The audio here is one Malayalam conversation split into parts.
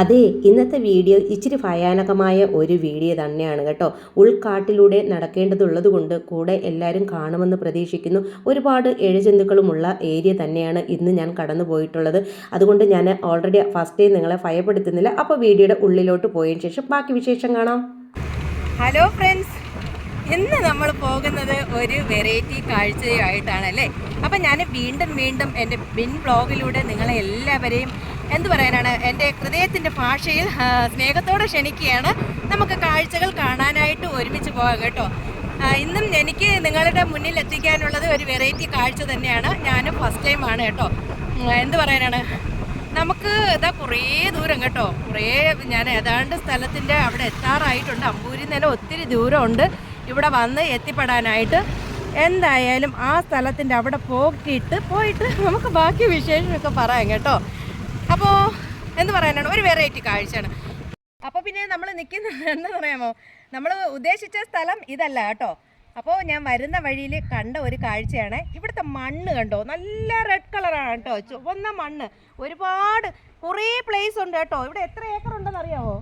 അതെ ഇന്നത്തെ വീഡിയോ ഇച്ചിരി ഭയാനകമായ ഒരു വീഡിയോ തന്നെയാണ് കേട്ടോ. ഉൾക്കാട്ടിലൂടെ നടക്കേണ്ടതുള്ളത് കൊണ്ട് കൂടെ എല്ലാവരും കാണുമെന്ന് പ്രതീക്ഷിക്കുന്നു. ഒരുപാട് എഴജന്തുക്കളുമുള്ള ഏരിയ തന്നെയാണ് ഇന്ന് ഞാൻ കടന്നു പോയിട്ടുള്ളത് അതുകൊണ്ട് ഞാൻ ഓൾറെഡി ഫസ്റ്റ് ഡേ നിങ്ങളെ ഭയപ്പെടുത്തുന്നില്ല. അപ്പോൾ വീഡിയോയുടെ ഉള്ളിലോട്ട് പോയതിന് ശേഷം ബാക്കി വിശേഷം കാണാം. ഹലോ ഫ്രണ്ട്സ് ഇന്ന് നമ്മൾ പോകുന്നത് ഒരു വെറൈറ്റി കാഴ്ചയായിട്ടാണ് അല്ലേ അപ്പം ഞാൻ വീണ്ടും വീണ്ടും എന്റെ ബിൻ ബ്ലോഗിലൂടെ നിങ്ങളെ എല്ലാവരെയും എന്ത് പറയാനാണ്? എന്റെ ഹൃദയത്തിന്റെ ഭാഷയിൽ സ്നേഹത്തോടെ ക്ഷണിക്കുകയാണ്. നമുക്ക് കാഴ്ചകൾ കാണാനായിട്ട് ഒരുമിച്ച് പോകാം കേട്ടോ. ഇന്നും എനിക്ക് നിങ്ങളുടെ മുന്നിൽ എത്തിക്കാനുള്ളത് ഒരു വെറൈറ്റി കാഴ്ച തന്നെയാണ്. ഞാനും ഫസ്റ്റ് ടൈമാണ് കേട്ടോ. എന്ത് പറയാനാണ്? നമുക്ക് ഇതാ കുറേ ദൂരം കേട്ടോ. കുറേ ഞാൻ ഏതാണ്ട് സ്ഥലത്തിന്റെ അവിടെ എത്താറായിട്ടുണ്ട്. അമ്പൂരിൽ നിന്ന് ഒത്തിരി ദൂരമുണ്ട്. ഇവിടെ വന്ന് എത്തിപ്പെടാനായിട്ട്. എന്തായാലും ആ സ്ഥലത്തിന്റെ അവിടെ പോക്കിയിട്ട് പോയിട്ട് നമുക്ക് ബാക്കി വിശേഷമൊക്കെ പറയാം കേട്ടോ. അപ്പോൾ എന്ന് പറയാനാണ് ഒരു വെറൈറ്റി കാഴ്ചയാണ്. അപ്പോൾ പിന്നെ നമ്മൾ നിൽക്കുന്ന എന്താ പറയാമോ? നമ്മൾ ഉദ്ദേശിച്ച സ്ഥലം ഇതല്ല കേട്ടോ. അപ്പോൾ ഞാൻ വരുന്ന വഴിയിൽ കണ്ട ഒരു കാഴ്ചയാണ്. ഇവിടുത്തെ മണ്ണ് കണ്ടോ? നല്ല റെഡ് കളറാണ് കേട്ടോ. ചുവന്ന മണ്ണ്. ഒരുപാട് കുറേ പ്ലേസ് ഉണ്ട് കേട്ടോ. ഇവിടെ എത്ര ഏക്കർ ഉണ്ടെന്ന് അറിയാവോ?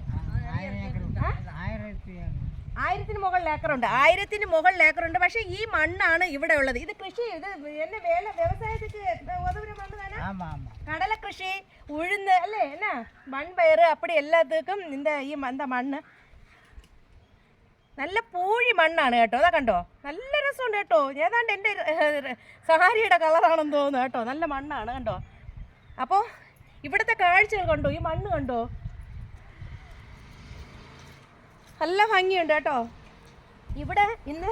ആയിരത്തിന് മുകളിൽ ഏക്കറുണ്ട്. ആയിരത്തിന് മുകളിൽ ഏക്കറുണ്ട്. പക്ഷേ ഈ മണ്ണാണ് ഇവിടെ ഉള്ളത്. ഇത് കൃഷി ഇത് എന്നെ വേല വ്യവസായത്തിക്ക് കടല കൃഷി ഉഴുന്ന് അല്ലേ? എന്നാ? മൺപയർ അപ്പടി എല്ലാത്തേക്കും നിന്റെ ഈ എന്താ മണ്ണ്? നല്ല പൂഴി മണ്ണാണ് കേട്ടോ. അതാ കണ്ടോ? നല്ല രസമുണ്ട് കേട്ടോ. ഏതാണ്ട് എന്റെ സഹാരിയുടെ കളറാണെന്ന് തോന്നുന്നു കേട്ടോ. നല്ല മണ്ണാണ് കണ്ടോ? അപ്പോൾ ഇവിടുത്തെ കാഴ്ചകൾ കണ്ടോ? ഈ മണ്ണ് കണ്ടോ? നല്ല ഭംഗിയുണ്ട് കേട്ടോ. ഇവിടെ ഇന്ന്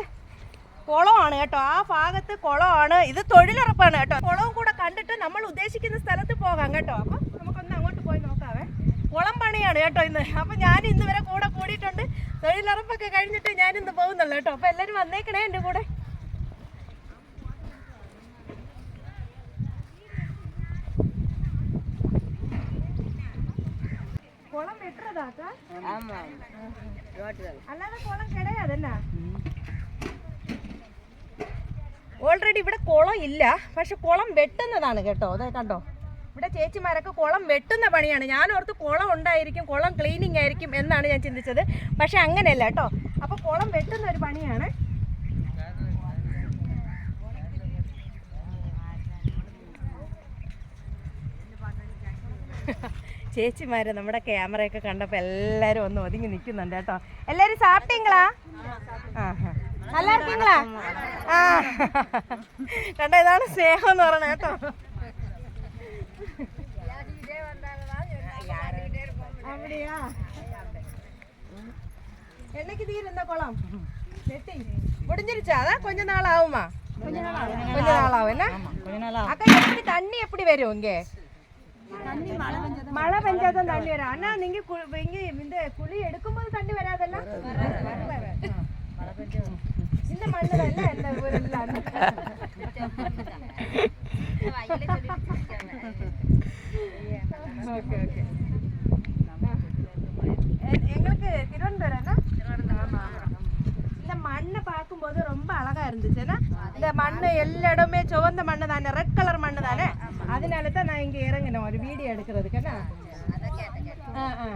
കുളമാണ് കേട്ടോ. ആ ഭാഗത്ത് കുളമാണ്. ഇത് തൊഴിലുറപ്പാണ് കേട്ടോ. കുളവും കൂടെ കണ്ടിട്ട് നമ്മൾ ഉദ്ദേശിക്കുന്ന സ്ഥലത്ത് പോകാം കേട്ടോ. അപ്പം നമുക്കൊന്ന് അങ്ങോട്ട് പോയി നോക്കാവേ. കുളം പണിയാണ് കേട്ടോ ഇന്ന്. അപ്പം ഞാൻ ഇന്ന് വരെ കൂടെ കൂടിയിട്ടുണ്ട്. തൊഴിലുറപ്പൊക്കെ കഴിഞ്ഞിട്ട് ഞാൻ ഇന്ന് പോകുന്നുള്ളൂ കേട്ടോ. അപ്പം എല്ലാരും വന്നേക്കണേ എന്റെ കൂടെ. குளம் வெட்டுறதாக்கா அல்லாத குளம் கிடையாதுல்ல ഓൾറെഡി ഇവിടെ കുളം ഇല്ല പക്ഷെ കുളം വെട്ടുന്നതാണ് കേട്ടോ. അതെ കണ്ടോ? ഇവിടെ ചേച്ചിമാരൊക്കെ കുളം വെട്ടുന്ന പണിയാണ്. ഞാൻ ഓർത്ത് കുളം ഉണ്ടായിരിക്കും കുളം ക്ലീനിങ് ആയിരിക്കും എന്നാണ് ഞാൻ ചിന്തിച്ചത്. പക്ഷെ അങ്ങനെയല്ല കേട്ടോ. അപ്പോൾ കുളം വെട്ടുന്ന ഒരു പണിയാണ്. ha ha ചേച്ചിമാരെ നമ്മുടെ ക്യാമറയൊക്കെ കണ്ടപ്പോൾ എല്ലാരും ഒന്ന് ഒതുങ്ങി നിൽക്കുന്നുണ്ട് കേട്ടോ. എല്ലാരും സാപ്പിട്ടീങ്ങളാ ആ. നല്ല ഇതാണ് സ്നേഹം എന്ന് പറയണേ കേട്ടോ. എണ്ണക്ക് തീരുന്ന കൊളം? വെട്ടി മുടിഞ്ഞിരിച്ചാ അതാ കൊഞ്ഞ നാളാവുമാ കൊഞ്ഞ നാളാവും എന്നാ എപ്പടി തണ്ണി എപ്പടി വരും ഇങ്ങേ? மழை பெஞ்சாதான் தண்ணி வரும் அண்ணா நீங்க இங்க இந்த குழி எடுக்கும்போது தண்ணி வராதல்ல? இந்த மண்ணு தான் இந்த ஊர்ல. Okay okay. எங்களுக்கு திருவனந்தபுரம் இந்த மண்ணை பார்க்கும்போது ரொம்ப அழகா இருந்துச்சு. என்ன? இந்த மண்ணு எல்லா இடமே சிவந்த மண்ணு தானே ரெட் கலர் மண்ணு தானே அதனால தான் நான் இங்கே இறங்கினேன் ஒரு வீடியோ எடுக்கிறதுக்கு என்ன ஆ ஆ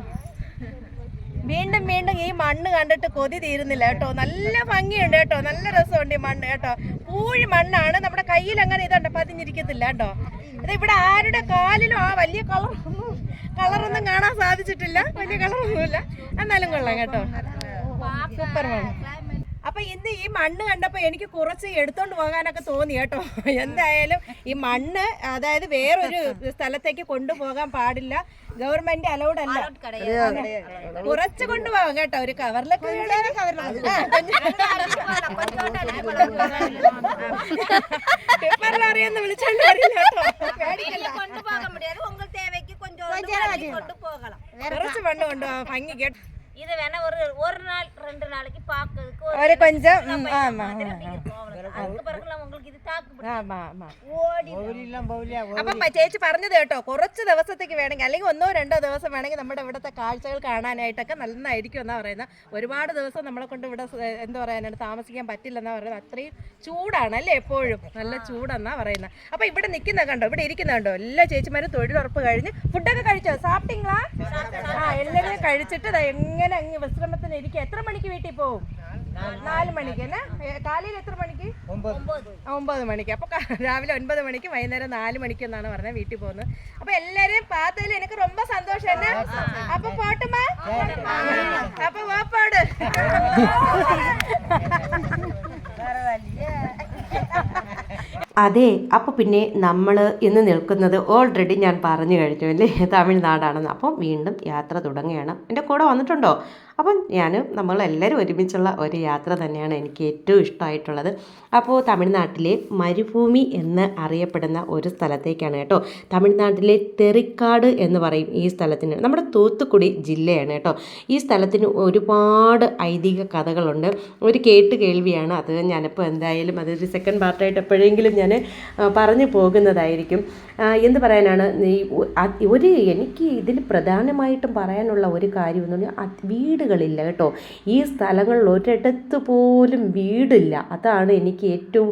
വീണ്ടും വീണ്ടും ഈ മണ്ണ് കണ്ടിട്ട് കൊതി തീരുന്നില്ല കേട്ടോ. നല്ല ഭംഗിയുണ്ട് കേട്ടോ. നല്ല രസമുണ്ട് ഈ മണ്ണ് കേട്ടോ. പൂഴി മണ്ണാണ് നമ്മുടെ കയ്യിൽ അങ്ങനെ ഇതുണ്ട് പതിഞ്ഞിരിക്കത്തില്ല കേട്ടോ. ഇത് ഇവിടെ ആരുടെ കാലിലും ആ വലിയ കളറൊന്നും കളറൊന്നും കാണാൻ സാധിച്ചിട്ടില്ല. വലിയ കളറൊന്നുമില്ല എന്നാലും കൊള്ളാം കേട്ടോ. സൂപ്പർ മണ്ണ്. അപ്പൊ ഇന്ന് ഈ മണ്ണ് കണ്ടപ്പോ എനിക്ക് കുറച്ച് എടുത്തോണ്ട് പോകാനൊക്കെ തോന്നി കേട്ടോ എന്തായാലും ഈ മണ്ണ് അതായത് വേറൊരു സ്ഥലത്തേക്ക് കൊണ്ടുപോകാൻ പാടില്ല ഗവൺമെന്റ് അലൗഡ് അല്ല കുറച്ച് കൊണ്ടുപോകാം കേട്ടോ ഒരു കവറിലൊക്കെ പേപ്പറിൽ അറിയാന്ന് വിളിച്ചോണ്ട് വരില്ല കേട്ടോ கொண்டு போக முடியாது உங்க தேவைக்கு கொஞ்சம் கொண்டு போகலாம் കുറച്ച് മണ്ണ് കൊണ്ടുപോകാം ഭംഗി കേട്ടോ இது வேணா ஒரு ஒரு நாள் ரெண்டு நாளைக்கு பாக்குறதுக்கு ஒரு ഒരു കൊഞ്ചം ഉം, ആമാ போகலாம் அதுக்கு பிறகுலாம் உங்களுக்கு இது தாக்கு ആമാ ആമാ ஓடி അപ്പം ചേച്ചി പറഞ്ഞത് കേട്ടോ കുറച്ച് ദിവസത്തേക്ക് വേണമെങ്കിൽ അല്ലെങ്കിൽ ഒന്നോ രണ്ടോ ദിവസം വേണമെങ്കിൽ നമ്മുടെ ഇവിടുത്തെ കാഴ്ചകൾ കാണാനായിട്ടൊക്കെ നന്നായിരിക്കും എന്നാ പറയുന്നത് ഒരുപാട് ദിവസം നമ്മളെ കൊണ്ട് ഇവിടെ സ- എന്താ പറയാനാണ് താമസിക്കാൻ പറ്റില്ലെന്നാ പറയുന്നത് അത്രയും ചൂടാണ് അല്ലേ എപ്പോഴും നല്ല ചൂടെന്നാ പറയുന്നത് അപ്പൊ ഇവിടെ നിൽക്കുന്ന കണ്ടോ ഇവിടെ ഇരിക്കുന്ന കണ്ടോ എല്ലാ ചേച്ചിമാരും തൊഴിലുറപ്പ് കഴിഞ്ഞ് ഫുഡൊക്കെ കഴിച്ചോ സാപ്പിട്ടിങ്ങളാ ആ എല്ലാരും കഴിച്ചിട്ട് ദാ എങ്ങനെ അങ്ങ് വിശ്രമത്തിന് ഇരിക്കുക എത്ര മണിക്ക് വീട്ടിൽ പോവും നാല് മണിക്ക് അല്ലേ കാലയിൽ എത്ര മണിക്ക് ആ, ഒമ്പത് മണിക്ക് അപ്പൊ ക- രാവിലെ ഒൻപത് മണിക്ക് വൈകുന്നേരം നാല് മണിക്ക് എന്നാണ് പറഞ്ഞത് വീട്ടിൽ പോകുന്നത് അപ്പൊ എല്ലാരെയും പാത്തതിൽ എനിക്ക് ரொம்ப സന്തോഷം എന്നെ അപ്പൊ പോട്ടുമാ അപ്പൊ വാപ്പാട് അതെ അപ്പോൾ പിന്നെ നമ്മൾ ഇന്ന് നിൽക്കുന്നത് ഓൾറെഡി ഞാൻ പറഞ്ഞു കഴിഞ്ഞു അല്ലേ തമിഴ്നാടാണെന്ന് അപ്പം വീണ്ടും യാത്ര തുടങ്ങുകയാണ് എൻ്റെ കൂടെ വന്നിട്ടുണ്ടോ അപ്പം ഞാൻ നമ്മളെല്ലാവരും ഒരുമിച്ചുള്ള ഒരു യാത്ര തന്നെയാണ് എനിക്ക് ഏറ്റവും ഇഷ്ടമായിട്ടുള്ളത്. അപ്പോൾ തമിഴ്നാട്ടിലെ മരുഭൂമി എന്ന് അറിയപ്പെടുന്ന ഒരു സ്ഥലത്തേക്കാണ് കേട്ടോ. തമിഴ്നാട്ടിലെ തെറിക്കാട് എന്ന് പറയും ഈ സ്ഥലത്തിന്. നമ്മുടെ തൂത്തുക്കുടി ജില്ലയാണ് കേട്ടോ. ഈ സ്ഥലത്തിന് ഒരുപാട് ഐതിഹ്യ കഥകളുണ്ട്. ഒരു കേട്ട് കേൾവിയാണ് അത്. ഞാനിപ്പോൾ എന്തായാലും അതൊരു സെക്കൻഡ് പാർട്ടായിട്ട് എപ്പോഴെങ്കിലും ഞാൻ പറഞ്ഞു പോകുന്നതായിരിക്കും. എന്ത് പറയാനാണ്? ഒരു എനിക്ക് ഇതിൽ പ്രധാനമായിട്ടും പറയാനുള്ള ഒരു കാര്യം എന്ന് പറഞ്ഞാൽ അത് വീടുകളില്ല കേട്ടോ. ഈ സ്ഥലങ്ങളിൽ ഒരിടത്ത് പോലും വീടില്ല. അതാണ് എനിക്ക് ഏറ്റവും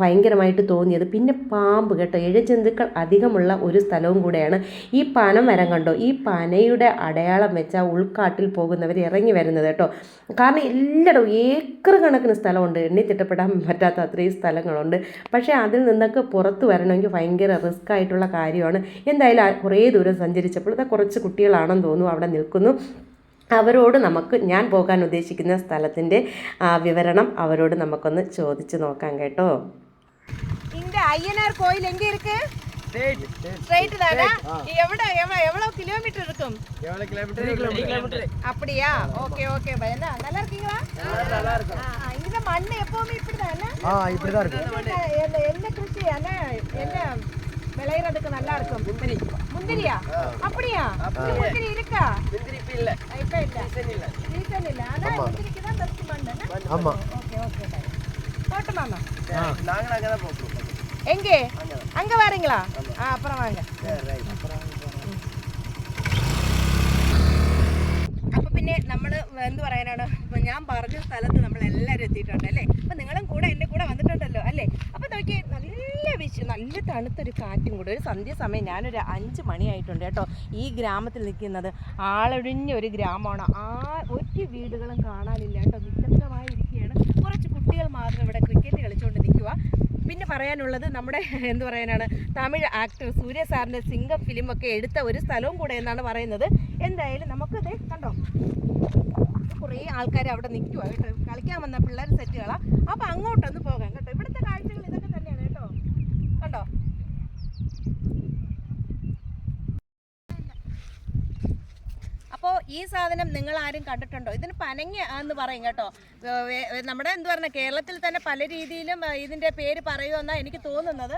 ഭയങ്കരമായിട്ട് തോന്നിയത്. പിന്നെ പാമ്പ് കേട്ടോ. ഇഴജന്തുക്കൾ അധികമുള്ള ഒരു സ്ഥലവും കൂടെയാണ്. ഈ പനമരം കണ്ടോ? ഈ പനയുടെ അടയാളം വെച്ചാൽ ഉൾക്കാട്ടിൽ പോകുന്നവർ ഇറങ്ങി വരുന്നത് കേട്ടോ. കാരണം എല്ലായിടവും ഏക്കർ കണക്കിന് സ്ഥലമുണ്ട്. എണ്ണി തിട്ടപ്പെടാൻ പറ്റാത്ത അത്രയും സ്ഥലങ്ങളുണ്ട്. പക്ഷേ അതിൽ നിന്നൊക്കെ പുറത്ത് വരണമെങ്കിൽ ഭയങ്കര റിസ്ക് ആയിട്ടുള്ള കാര്യമാണ്. എന്തായാലും കുറേ ദൂരം സഞ്ചരിച്ചപ്പോൾ കുറച്ച് കുട്ടികളാണെന്ന് തോന്നുന്നു അവിടെ നിൽക്കുന്നു. അവരോട് നമുക്ക് ഞാൻ പോകാൻ ഉദ്ദേശിക്കുന്ന സ്ഥലത്തിൻ്റെ ആ, വിവരണം അവരോട് നമുക്കൊന്ന് ചോദിച്ചു നോക്കാം കേട്ടോ இந்த ஐயனார் கோயில் எங்க இருக்கு ஸ்ட்ரைட் தானே எவ்வளோ எவ்வளோ எவ்வளோ கிலோமீட்டர் இருக்கும் அப்படியா ஓகே ஓகே என்ன நல்லா இருக்கீங்களா ஆ, ஆ, இந்த மண் எப்பவுமே இப்படிதானே ஆ இப்படிதான் இருக்கு என்ன என்ன- என்ன கிருஷி என்ன என்ன விளையறதுக்கு நல்லா இருக்கும் முந்திரி முந்திரியா அப்படியா இந்த முந்திரி இருக்கா இப்ப இல்ல சீசன் இல்ல ஆனா முந்திரிக்கு தான் பெஸ்ட் மண் ஆமா ஓகே ஓகே போட்டு மாமா நாங்க நாங்க தான் போறோம் எங்கே அங்க வரீங்களா ஆ அப்புறம் வாங்க അപ്പൊ പിന്നെ നമ്മൾ എന്ത് പറയാനാണ് ഇപ്പൊ ഞാൻ പറഞ്ഞ സ്ഥലത്ത് നമ്മൾ എല്ലാവരും എത്തിയിട്ടുണ്ട് അല്ലേ വിശ നല്ല തണുത്തൊരു കാറ്റും കൂടെ. ഒരു സന്ധ്യ സമയം ഞാനൊരു അഞ്ച് മണിയായിട്ടുണ്ട് കേട്ടോ. ഈ ഗ്രാമത്തിൽ നിൽക്കുന്നത് ആളൊഴിഞ്ഞ ഒരു ഗ്രാമമാണ്. ആ ഒരു വീടുകളും കാണാനില്ല കേട്ടോ. നിശബ്ദമായിരിക്കുകയാണ് കുറച്ച് കുട്ടികൾ മാത്രം ഇവിടെ ക്രിക്കറ്റ് കളിച്ചുകൊണ്ട് നിൽക്കുക പിന്നെ പറയാനുള്ളത് നമ്മുടെ എന്ത് പറയാനാണ്? തമിഴ് ആക്ടർ സൂര്യ സാറിന്റെ സിംഗം ഫിലിമൊക്കെ എടുത്ത ഒരു സ്ഥലവും കൂടെ എന്നാണ് പറയുന്നത്. എന്തായാലും നമുക്കത് കണ്ടോ? കുറേ ആൾക്കാർ അവിടെ നിൽക്കുക കേട്ടോ. കളിക്കാൻ വന്ന പിള്ളേർ സെറ്റുകളാണ് അപ്പോൾ അങ്ങോട്ടൊന്ന് പോകാം കേട്ടോ ഇവിടുത്തെ കാഴ്ചകൾ ഇതൊക്കെ തന്നെയാണ് കേട്ടോ കണ്ടോ അപ്പോൾ ഈ സാധനം നിങ്ങൾ ആരും കണ്ടിട്ടുണ്ടോ? ഇതിന് പനങ്ങ എന്ന് പറയും കേട്ടോ. നമ്മുടെ എന്ത് പറഞ്ഞ കേരളത്തിൽ തന്നെ പല രീതിയിലും ഇതിന്റെ പേര് പറയുമെന്നാണ് എനിക്ക് തോന്നുന്നത്.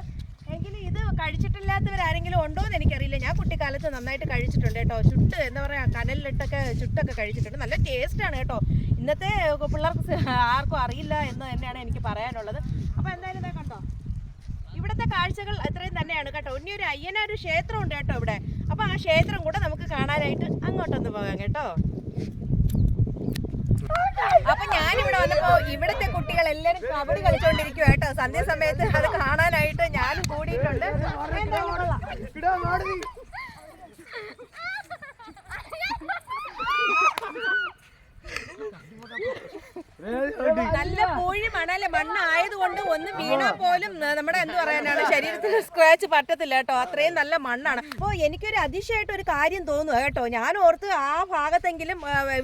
എങ്കിലും ഇത് കഴിച്ചിട്ടില്ലാത്തവരാരെങ്കിലും ഉണ്ടോ എന്ന് എനിക്കറിയില്ല. ഞാൻ കുട്ടിക്കാലത്ത് നന്നായിട്ട് കഴിച്ചിട്ടുണ്ട് കേട്ടോ. ചുട്ട് എന്താ പറയുക കനലിലിട്ടൊക്കെ ചുട്ടൊക്കെ കഴിച്ചിട്ടുണ്ട്. നല്ല ടേസ്റ്റാണ് കേട്ടോ. ഇന്നത്തെ പിള്ളേർക്ക് ആർക്കും അറിയില്ല എന്ന് തന്നെയാണ് എനിക്ക് പറയാനുള്ളത് അപ്പോൾ എന്തായാലും ഇതാ കണ്ടോ ഇവിടുത്തെ കാഴ്ചകൾ അത്രയും തന്നെയാണ് കേട്ടോ. ഇനി ഒരു ക്ഷേത്രം ഉണ്ട് കേട്ടോ ഇവിടെ. അപ്പൊ ആ ക്ഷേത്രം കൂടെ നമുക്ക് കാണാനായിട്ട് അങ്ങോട്ടൊന്ന് പോകാം കേട്ടോ. അപ്പൊ ഞാനിവിടെ വന്നപ്പോ ഇവിടുത്തെ കുട്ടികൾ എല്ലാരും കബഡി കളിച്ചോണ്ടിരിക്കുക കേട്ടോ. സന്ധ്യ സമയത്ത് അത് കാണാനായിട്ട് ഞാനും കൂടിയിട്ടുണ്ട് എന്തായാലും കൊള്ളാം. നല്ല പൂഴി മണൽ മണ്ണായതുകൊണ്ട് ഒന്ന് വീണാ പോലും നമ്മുടെ എന്ത് പറയാനാണ്? ശരീരത്തിൽ സ്ക്രാച്ച് പറ്റത്തില്ല കേട്ടോ. അത്രയും നല്ല മണ്ണാണ്. അപ്പോൾ എനിക്കൊരു അതിശയമായിട്ട് ഒരു കാര്യം തോന്നുക കേട്ടോ. ഞാൻ ഓർത്ത് ആ ഭാഗത്തെങ്കിലും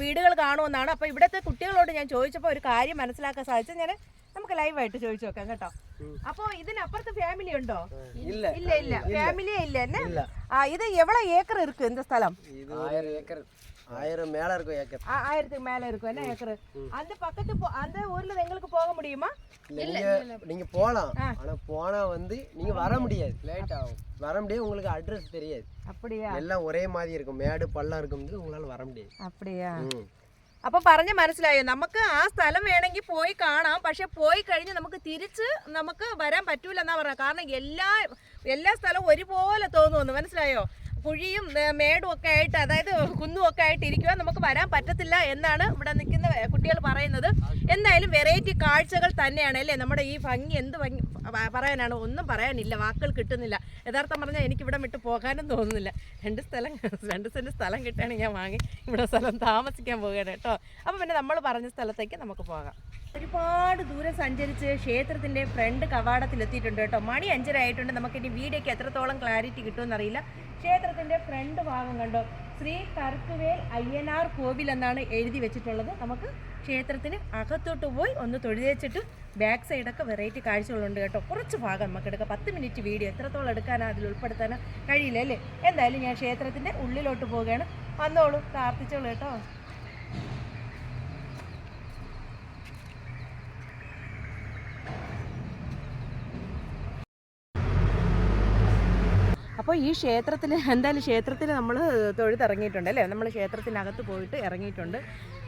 വീടുകൾ കാണുമെന്നാണ്. അപ്പൊ ഇവിടുത്തെ കുട്ടികളോട് ഞാൻ ചോദിച്ചപ്പോൾ ഒരു കാര്യം മനസ്സിലാക്കാൻ സാധിച്ചത്. ഞാൻ നമുക്ക് ലൈവായിട്ട് ചോദിച്ചു നോക്കാം കേട്ടോ. അപ്പൊ ഇതിനപ്പുറത്ത് ഫാമിലി ഉണ്ടോ? ഇല്ല. இல்ல இல்ல ഫാമിലിയേ ഇല്ല. എന്നെ? ആ எவ்வளவு ஏக்கர் இருக்கு இந்த ஸ்தலம் സ്ഥലം? ആയിരം ഏക്കർ ஆயிரம் மேல இருக்கும் ஏக்கர் ஆயிரத்துக்கு மேல இருக்கும் என்ன ஏக்கர் அந்த பக்கத்து அந்த ஊர்ல எங்களுக்கு போக முடியுமா நீங்க நீங்க போலாம் ஆனா போனா வந்து நீங்க வர முடியாது லேட் ஆகும் வர முடியாது உங்களுக்கு அட்ரஸ் தெரியாது. அப்படியா எல்லாம் ஒரே மாதிரி இருக்கும் மேடு பள்ளம் இருக்கும் உங்களால வர முடியாது அப்படியா അപ്പൊ പറഞ്ഞ മനസ്സിലായോ? നമുക്ക് ആ സ്ഥലം വേണമെങ്കിൽ പോയി കാണാം. പക്ഷെ പോയി കഴിഞ്ഞ് നമുക്ക് തിരിച്ച് നമുക്ക് വരാൻ പറ്റൂല എന്നാ പറഞ്ഞത്. കാരണം എല്ലാ എല്ലാ സ്ഥലവും ഒരുപോലെ തോന്നുന്നു. മനസ്സിലായോ? കുഴിയും മേടും ഒക്കെ ആയിട്ട് അതായത് കുന്നും ഒക്കെ ആയിട്ട് ഇരിക്കുക നമുക്ക് വരാൻ പറ്റത്തില്ല എന്നാണ് ഇവിടെ നിൽക്കുന്ന കുട്ടികൾ പറയുന്നത്. എന്തായാലും വെറൈറ്റി കാഴ്ചകൾ തന്നെയാണ് അല്ലേ? നമ്മുടെ ഈ ഭംഗി എന്ത് ഭംഗി പറയാനാണ്? ഒന്നും പറയാനില്ല വാക്കുകൾ കിട്ടുന്നില്ല. യഥാർത്ഥം പറഞ്ഞാൽ എനിക്ക് ഇവിടെ വിട്ട് പോകാനും തോന്നുന്നില്ല. രണ്ട് സ്ഥലം രണ്ട് സെന്റ് സ്ഥലം കിട്ടുകയാണെങ്കിൽ ഞാൻ വാങ്ങി ഇവിടെ സ്ഥലം താമസിക്കാൻ പോവുകയാണ് കേട്ടോ. അപ്പോൾ പിന്നെ നമ്മൾ പറഞ്ഞ സ്ഥലത്തേക്ക് നമുക്ക് പോകാം. ഒരുപാട് ദൂരം സഞ്ചരിച്ച് ക്ഷേത്രത്തിന്റെ ഫ്രണ്ട് കവാടത്തിൽ എത്തിയിട്ടുണ്ട് കേട്ടോ. മണി അഞ്ചര ആയിട്ടുണ്ട്. നമുക്ക് ഇനി വീഡിയോക്ക് എത്രത്തോളം ക്ലാരിറ്റി കിട്ടുമെന്നറിയില്ല. ക്ഷേത്രത്തിന്റെ ഫ്രണ്ട് ഭാഗം കണ്ടോ? ശ്രീ കർക്കുവേൽ അയ്യനാർ കോവിൽ എന്നാണ് എഴുതി വെച്ചിട്ടുള്ളത്. നമുക്ക് ക്ഷേത്രത്തിന് അകത്തോട്ട് പോയി ഒന്ന് തൊഴുതേച്ചിട്ട് ബാക്ക് സൈഡൊക്കെ വെറൈറ്റി കാഴ്ചകളുണ്ട് കേട്ടോ. കുറച്ച് ഭാഗം നമുക്ക് എടുക്കാം. പത്ത് മിനിറ്റ് വീഡിയോ എത്രത്തോളം എടുക്കാനോ അതിൽ ഉൾപ്പെടുത്താനോ കഴിയില്ല അല്ലേ? എന്തായാലും ഞാൻ ക്ഷേത്രത്തിന്റെ ഉള്ളിലോട്ട് പോവുകയാണ്. വന്നോളൂ പ്രാർത്ഥിച്ചോളൂ കേട്ടോ. അപ്പോൾ ഈ ക്ഷേത്രത്തിൽ എന്തായാലും ക്ഷേത്രത്തിൽ നമ്മൾ തൊഴുതിറങ്ങിയിട്ടുണ്ട് അല്ലേ? നമ്മൾ ക്ഷേത്രത്തിനകത്ത് പോയിട്ട് ഇറങ്ങിയിട്ടുണ്ട്.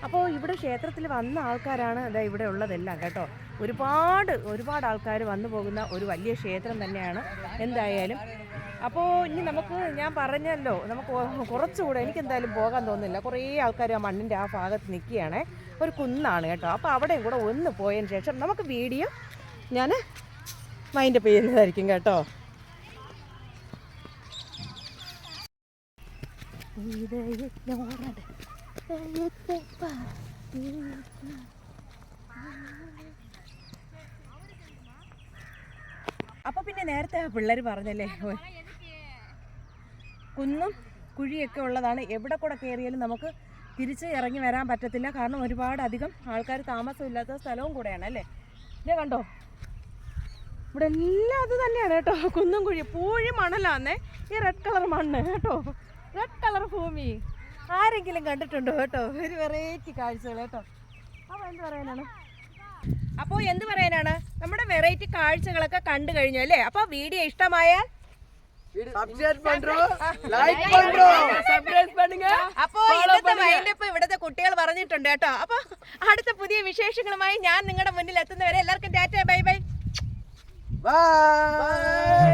അപ്പോൾ ഇവിടെ ക്ഷേത്രത്തിൽ വന്ന ആൾക്കാരാണ് അതാ ഇവിടെ ഉള്ളതെല്ലാം കേട്ടോ. ഒരുപാട് ഒരുപാട് ആൾക്കാർ വന്നു പോകുന്ന ഒരു വലിയ ക്ഷേത്രം തന്നെയാണ് എന്തായാലും. അപ്പോൾ ഇനി നമുക്ക് ഞാൻ പറഞ്ഞല്ലോ നമുക്ക് കുറച്ചുകൂടെ എനിക്ക് എന്തായാലും പോകാൻ തോന്നുന്നില്ല. കുറേ ആൾക്കാർ ആ മണ്ണിന്റെ ആ ഭാഗത്ത് നിൽക്കുകയാണ്. ഒരു കുന്നാണ് കേട്ടോ. അപ്പോൾ അവിടെയും കൂടെ ഒന്ന് പോയതിന് ശേഷം നമുക്ക് വീഡിയോ ഞാൻ മൈൻഡപ്പ് ചെയ്യുന്നതായിരിക്കും കേട്ടോ. അപ്പൊ പിന്നെ നേരത്തെ പിള്ളേർ പറഞ്ഞല്ലേ? കുന്നും കുഴിയൊക്കെ ഉള്ളതാണ്. എവിടെ കൂടെ കയറിയാലും നമുക്ക് തിരിച്ച് ഇറങ്ങി വരാൻ പറ്റത്തില്ല. കാരണം ഒരുപാട് അധികം ആൾക്കാർ താമസമില്ലാത്ത സ്ഥലവും കൂടെയാണ് അല്ലേ? ഇതേ കണ്ടോ? ഇവിടെ എല്ലാം അത് തന്നെയാണ് കേട്ടോ. കുന്നും കുഴി പൂഴി മണലാന്നേ. ഈ റെഡ് കളർ മണ്ണ് കേട്ടോ. റെഡ് കളർ ഭൂമി ആരെങ്കിലും കണ്ടിട്ടുണ്ടോ കേട്ടോ? ഒരു വെറൈറ്റി കാഴ്ചകൾ കേട്ടോ. അപ്പോൾ എന്ത് പറയാനാണ്? അപ്പോൾ എന്ത് പറയാനാണ്? നമ്മുടെ വെറൈറ്റി കാഴ്ചകളൊക്കെ കണ്ടു കഴിഞ്ഞു അല്ലേ? അപ്പോൾ വീഡിയോ ഇഷ്ടമായാൽ അപ്പോ ഇന്നത്തെ മൈൻഡപ്പ് ഇവിടുത്തെ കുട്ടികൾ പറഞ്ഞിട്ടുണ്ട് കേട്ടോ. അപ്പൊ അടുത്ത പുതിയ വിശേഷങ്ങളുമായി ഞാൻ നിങ്ങളുടെ മുന്നിൽ എത്തുന്നവരെ എല്ലാവർക്കും ടാറ്റ ബൈ ബൈ. ബൈ